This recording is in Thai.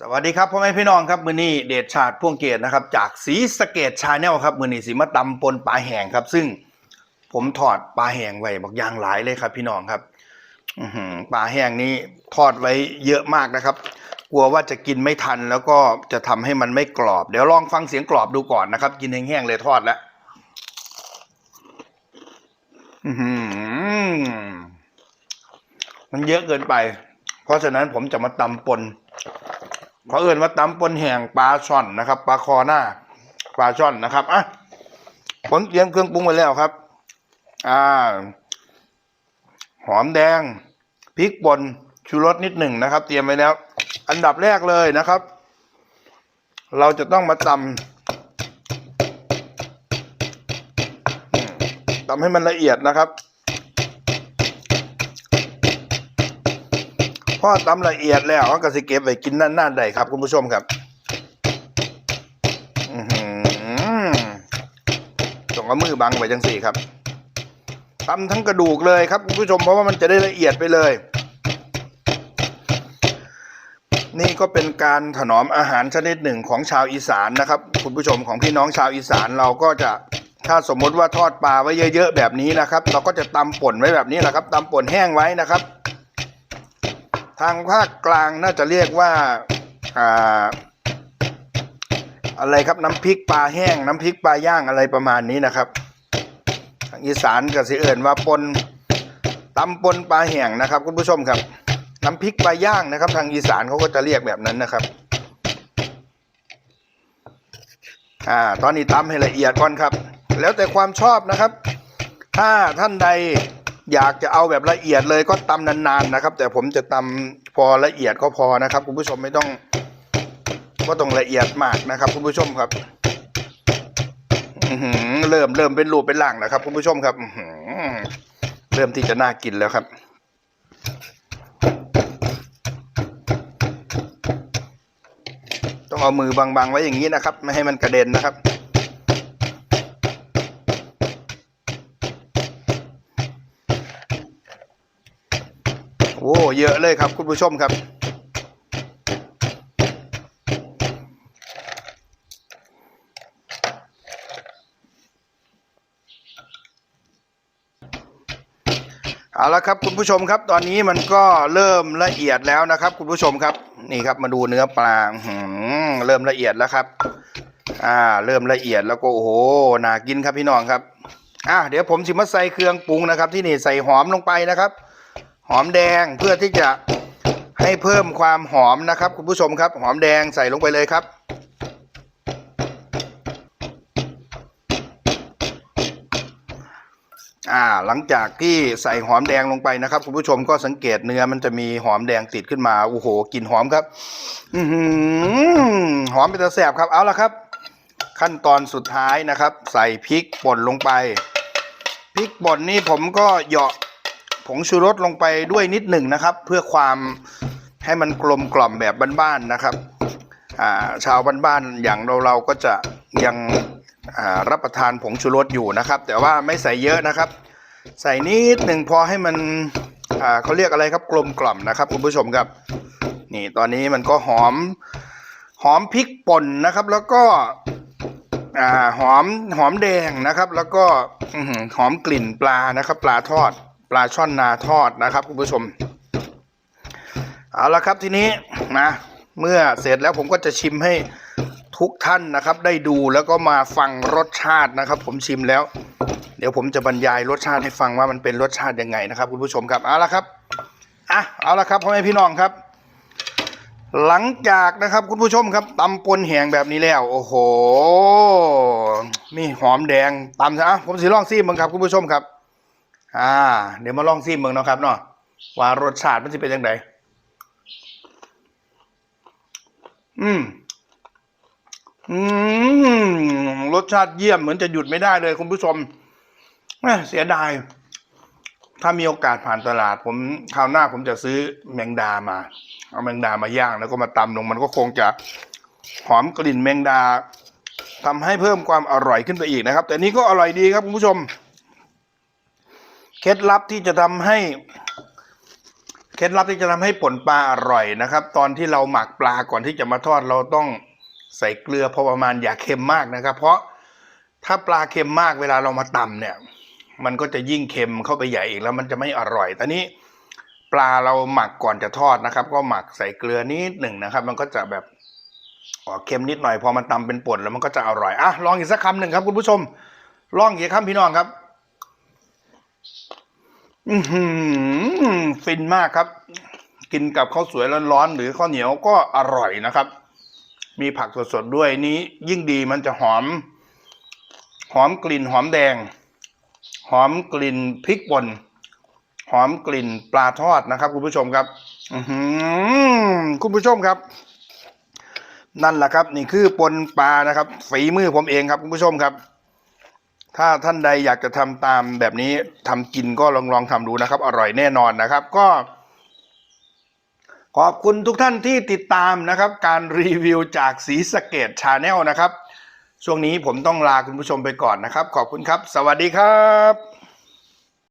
สวัสดีครับพ่อแม่พี่น้องครับมือนี้เดชชาติพ่วงเกียรตินะครับจากสีสเกตชาแนลครับมือนี้สีมาตำปนปลาแห้งครับ ซึ่งผมทอดปลาแห้งไว้บักอย่างหลายเลยครับ พี่น้องครับอืปลาแห้งนี้ทอดไว้เยอะมากนะครับ กลัวว่าจะกินไม่ทันแล้วก็จะทำให้มันไม่กรอบ เดี๋ยวลองฟังเสียงกรอบดูก่อนนะครับ กินแห้งๆเลยทอดแล้วมันเยอะเกินไป เพราะฉะนั้นผมจะมาตำปน เขาเอื่นว่าตำปนแห่งปลาช่อนนะครับปลาคอหน้าปลาช่อนนะครับอะผมเตรียมเครื่องปรุงไว้แล้วครับ อ่า หอมแดงพริกป่นชูรสนิดหนึ่งนะครับ เตรียมไว้แล้ว อันดับแรกเลยนะครับ เราจะต้องมาตำตำให้มันละเอียดนะครับ พอตำละเอียดแล้วก็สิเก็บไว้กินนั่นๆได้ครับ คุณผู้ชมครับอือหือต้องเอามือบังไว้จังสี่ครับตำทั้งกระดูกเลยครับคุณผู้ชมเพราะว่ามันจะได้ละเอียดไปเลย นี่ก็เป็นการถนอมอาหารชนิดหนึ่งของชาวอีสานนะครับ คุณผู้ชมของพี่น้องชาวอีสานเราก็จะถ้าสมมติว่าทอดปลาไว้เยอะ ๆ แบบนี้นะครับ เราก็จะตำป่นไว้แบบนี้แหละครับตำป่นแห้งไว้นะครับ ทางภาคกลางน่าจะเรียกว่าอ่าอะไรครับน้ำพริกปลาแห้ง น้ำพริกปลาย่างอะไรประมาณนี้นะครับ ทางอีสานก็สิเอิ่นว่าปนตำปนปลาแห้งนะครับ คุณผู้ชมครับ น้ำพริกปลาย่างนะครับ ทางอีสานเขาก็จะเรียกแบบนั้นนะครับอ่าตอนนี้ตำให้ละเอียดก่อนครับ แล้วแต่ความชอบนะครับ ถ้าท่านใด อยากจะเอาแบบละเอียดเลยก็ตำนานๆนะครับ แต่ผมจะตำพอละเอียดก็พอนะครับ คุณผู้ชมไม่ต้องก็ต้องละเอียดมากนะครับ คุณผู้ชมครับออืเริ่มเริ่มเป็นรูปเป็นร่างแล้วครับ คุณผู้ชมครับออืเริ่มที่จะน่ากินแล้วครับต้องเอามือบังๆไว้อย่างนี้นะครับ ไม่ให้มันกระเด็นนะครับ เยอะเลยครับ คุณผู้ชมครับ เอาละครับคุณผู้ชมครับ ตอนนี้มันก็เริ่มละเอียดแล้วนะครับ คุณผู้ชมครับ นี่ครับมาดูเนื้อปลาหือเริ่มละเอียดแล้วครับ อ่า เริ่มละเอียดแล้วก็โอ้โหน่ากินครับพี่น้องครับอ่าเดี๋ยวผมสิมาใส่เครื่องปรุงนะครับ ที่นี่ใส่หอมลงไปนะครับ หอมแดงเพื่อที่จะให้เพิ่มความหอมนะครับ คุณผู้ชมครับ หอมแดงใส่ลงไปเลยครับ อ่าหลังจากที่ใส่หอมแดงลงไปนะครับ คุณผู้ชมก็สังเกตเนื้อมันจะมีหอมแดงติดขึ้นมาโอ้โหกลิ่นหอมครับอือหือหอมเป็นตะแสบครับเอาละครับ ขั้นตอนสุดท้ายนะครับ ใส่พริกป่นลงไปพริกป่นนี่ผมก็เหยาะ ผงชูรสลงไปด้วยนิดหนึ่งนะครับ เพื่อความให้มันกลมกล่อมแบบบ้านๆนะครับาชาวบ้านๆอย่างเราเราก็จะยังรับประทานผงชูรสอยู่นะครับ แต่ว่าไม่ใส่เยอะนะครับ ใส่นิดหนึ่งพอให้มันเขาเรียกอะไรครับกลมกล่อมนะครับคุณผู้ชมครับนี่ตอนนี้มันก็หอมหอมพริกป่นนะครับ แล้วก็หอมหอมแดงนะครับ แล้วก็หอมกลิ่นปลานะครับ ปลาทอด ปลาช่อนนาทอดนะครับคุณผู้ชม เอาละครับทีนี้นะเมื่อเสร็จแล้วผมก็จะชิมให้ทุกท่านนะครับ ได้ดูแล้วก็มาฟังรสชาตินะครับ ผมชิมแล้ว เดี๋ยวผมจะบรรยายรสชาติให้ฟังว่ามันเป็นรสชาติยังไงนะครับ คุณผู้ชมครับเอาละครับอะเอาละครับพ่อแม่พี่น้องครับ หลังจากนะครับคุณผู้ชมครับตำปนแหงแบบนี้แล้ว โอ้โหมีหอมแดงตำซะผมสิลองซีมึงครับคุณผู้ชมครับ อ่า เดี๋ยวมาลองซิมเมืองเนาะครับเนาะว่ารสชาติมันจะเป็นยังไงอืม อืม รสชาติเยี่ยมเหมือนจะหยุดไม่ได้เลยคุณผู้ชมเสียดาย ถ้ามีโอกาสผ่านตลาด ผมคราวหน้าผมจะซื้อแมงดามา เอาแมงดามาย่างแล้วก็มาตำลงมันก็คงจะหอมกลิ่นแมงดาทำให้เพิ่มความอร่อยขึ้นไปอีกนะครับ แต่นี้ก็อร่อยดีครับคุณผู้ชม เคล็ดลับที่จะทำให้เคล็ดลับที่จะทำให้ป่นปลาอร่อยนะครับ ตอนที่เราหมักปลาก่อนที่จะมาทอดเราต้องใส่เกลือพอประมาณอย่าเค็มมากนะครับ เพราะถ้าปลาเค็มมากเวลาเรามาตำเนี่ย มันก็จะยิ่งเค็มเข้าไปใหญ่อีกแล้วมันจะไม่อร่อยตอนนี้ปลาเราหมักก่อนจะทอดนะครับ ก็หมักใส่เกลือนิดหนึ่งนะครับ มันก็จะแบบออกเค็มนิดหน่อยพอมันตำเป็นป่นแล้วมันก็จะอร่อยอะลองอีกสักคำหนึ่งครับคุณผู้ชมลองอีกคำพี่น้องครับ อือหือฟินมากครับ กินกับข้าวสวยร้อนๆหรือข้าวเหนียวก็อร่อยนะครับ มีผักสดๆด้วยนี้ ยิ่งดีมันจะหอม หอมกลิ่นหอมแดง หอมกลิ่นพริกป่นหอมกลิ่นปลาทอดนะครับ คุณผู้ชมครับ อืคุณผู้ชมครับ นั่นแหละครับ นี่คือปนปลานะครับ ฝีมือผมเองครับคุณผู้ชมครับ ถ้าท่านใดอยากจะทำตามแบบนี้ทำกินก็ลองลองทำดูนะครับ อร่อยแน่นอนนะครับ ก็ ขอบคุณทุกท่านที่ติดตามนะครับ การรีวิวจากสีสเกตชาแนลนะครับ ช่วงนี้ผมต้องลาคุณผู้ชมไปก่อนนะครับ ขอบคุณครับ สวัสดีครับ